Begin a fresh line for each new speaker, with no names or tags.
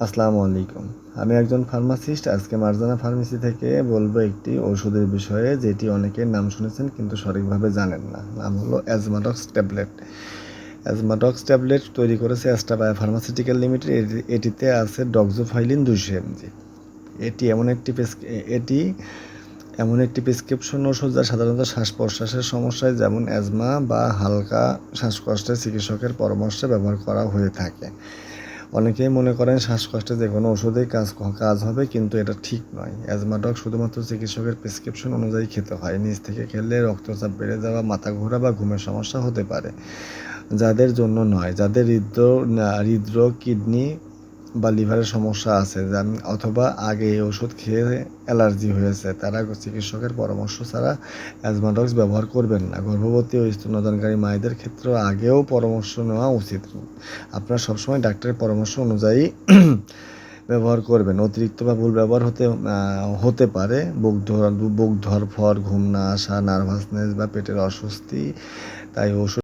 আসসালামু আলাইকুম। আমি একজন ফার্মাসিস্ট, আজকে মার্জানা ফার্মেসি থেকে বলব একটি ওষুধের বিষয়ে, যেটি অনেকের নাম শুনেছেন কিন্তু সঠিকভাবে জানেন না। নাম হলো অ্যাজমাডক্স ট্যাবলেট। অ্যাজমাডক্স ট্যাবলেট তৈরি করেছে অ্যাস্টাবায়া ফার্মাসিউটিক্যাল লিমিটেড। এটি- এটিতে আছে ডক্সোফাইলিন দুইশো এমজি। এটি এমন একটি এটি এমন একটি প্রেসক্রিপশন ওষুধ যা সাধারণত শ্বাস প্রশ্বাসের সমস্যায়, যেমন অ্যাজমা বা হালকা শ্বাসকষ্টের চিকিৎসকের পরামর্শে ব্যবহার করা হয়ে থাকে। অনেকেই মনে করেন শ্বাসকষ্টে যে কোনো ওষুধেই কাজ কাজ হবে, কিন্তু এটা ঠিক নয়। অ্যাজমা ডগ শুধুমাত্র চিকিৎসকের প্রেসক্রিপশন অনুযায়ী খেতে হয়। নিজ থেকে খেলে রক্তচাপ বেড়ে যাওয়া, মাথা ঘোরা বা ঘুমের সমস্যা হতে পারে। যাদের জন্য নয়, যাদের হৃদ্র হৃদরোগ, কিডনি বা লিভারের সমস্যা আছে অথবা আগে এই ওষুধ খেয়ে অ্যালার্জি হয়েছে, তারা চিকিৎসকের পরামর্শ ছাড়া অ্যাজমাডক্স ব্যবহার করবেন না। গর্ভবতী ও স্তন্যদানকারী মায়েদের ক্ষেত্রে আগেও পরামর্শ নেওয়া উচিত। আপনার সবসময় ডাক্তারের পরামর্শ অনুযায়ী ব্যবহার করবেন। অতিরিক্ত বা ভুল ব্যবহার হতে হতে পারে। বুক ধর, বুক ধরফর ঘুম না আসা, নার্ভাসনেস বা পেটের অস্বস্তি, তাই ওষুধ